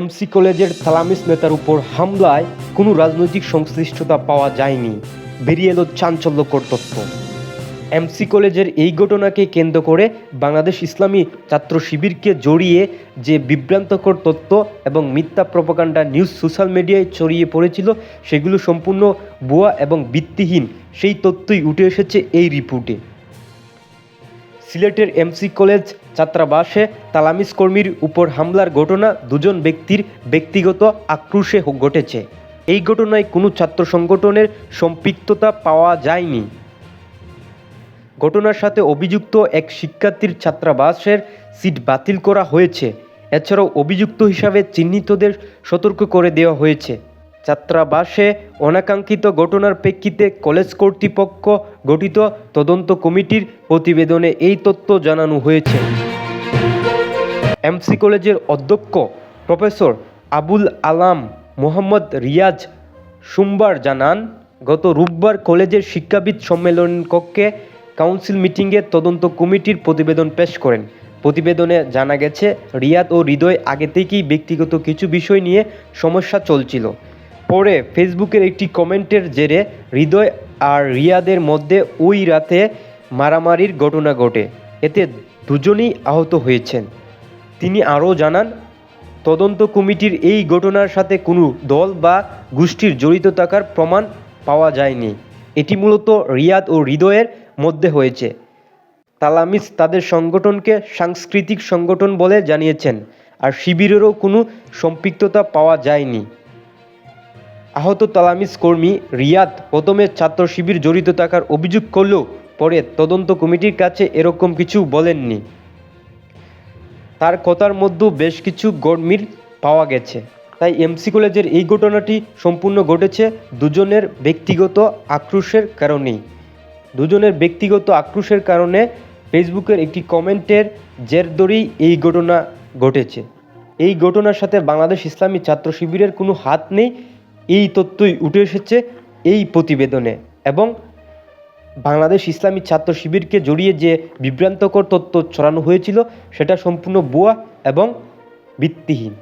MC কলেজের তালামিস নেতার উপর হামলায় কোনো রাজনৈতিক সংশ্লিষ্টতা পাওয়া যায়নি। বেরিয়ে এলো চাঞ্চল্যকর তথ্য। এমসি কলেজের এই ঘটনাকে কেন্দ্র করে বাংলাদেশ ইসলামী ছাত্র শিবিরকে জড়িয়ে যে বিভ্রান্তকর তথ্য এবং মিথ্যা প্রপাকাণ্ডা নিউজ সোশ্যাল মিডিয়ায় ছড়িয়ে পড়েছিল, সেগুলো সম্পূর্ণ ভুয়া এবং ভিত্তিহীন। সেই তথ্যই উঠে এসেছে এই রিপোর্টে। সিলেটের এমসি কলেজ ছাত্রাবাসে তালামিস কর্মীর উপর হামলার ঘটনা দুজন ব্যক্তির ব্যক্তিগত আক্রোশে ঘটেছে। এই ঘটনায় কোনো ছাত্র সংগঠনের সম্পৃক্ততা পাওয়া যায়নি। ঘটনার সাথে অভিযুক্ত এক শিক্ষার্থীর ছাত্রাবাসের সিট বাতিল করা হয়েছে। এছাড়াও অভিযুক্ত হিসাবে চিহ্নিতদের সতর্ক করে দেওয়া হয়েছে। ছাত্রাবাসে অনাকাঙ্ক্ষিত ঘটনার প্রেক্ষিতে কলেজ কর্তৃপক্ষ গঠিত তদন্ত কমিটির প্রতিবেদনে এই তথ্য জানানো হয়েছে। এমসি কলেজের অধ্যক্ষ প্রফেসর আবুল আলাম মোহাম্মদ রিয়াজ সোমবার জানান, গত রোববার কলেজের শিক্ষাবিদ সম্মেলন কক্ষে কাউন্সিল মিটিংয়ে তদন্ত কমিটির প্রতিবেদন পেশ করেন। প্রতিবেদনে জানা গেছে রিয়াদ ও হৃদয় আগে থেকেই ব্যক্তিগত কিছু বিষয় নিয়ে সমস্যা চলছিল। পরে ফেসবুকের একটি কমেন্টের জেরে হৃদয় আর রিয়াদের মধ্যে ওই রাতে মারামারির ঘটনা ঘটে। এতে দুজনেই আহত হয়েছেন। তিনি আরও জানান, তদন্ত কমিটির এই ঘটনার সাথে কোনো দল বা গোষ্ঠীর জড়িত থাকার প্রমাণ পাওয়া যায়নি। এটি মূলত রিয়াদ ও হৃদয়ের মধ্যে হয়েছে। তালামিস তাদের সংগঠনকে সাংস্কৃতিক সংগঠন বলে জানিয়েছেন, আর শিবিরেরও কোনো সম্পৃক্ততা পাওয়া যায়নি। আহত তালামিস কর্মী রিয়াদ প্রথমে ছাত্র শিবির জড়িত থাকার অভিযোগ করলেও পরে তদন্ত কমিটির কাছে এরকম কিছু বলেননি। তার কথার মধ্যেও বেশ কিছু গরমির পাওয়া গেছে। তাই এমসি কলেজের এই ঘটনাটি সম্পূর্ণ ঘটেছে দুজনের ব্যক্তিগত আক্রোশের কারণেই। দুজনের ব্যক্তিগত আক্রোশের কারণে ফেসবুকের একটি কমেন্টের জের ধরেই এই ঘটনা ঘটেছে। এই ঘটনার সাথে বাংলাদেশ ইসলামী ছাত্র শিবিরের কোনো হাত নেই এই তথ্যই উঠে এসেছে এই প্রতিবেদনে এবং বাংলাদেশ ইসলামী ছাত্র শিবিরকে জড়িয়ে যে বিভ্রান্তকর তথ্য ছড়ানো হয়েছিল, সেটা সম্পূর্ণ বোয়া এবং ভিত্তিহীন।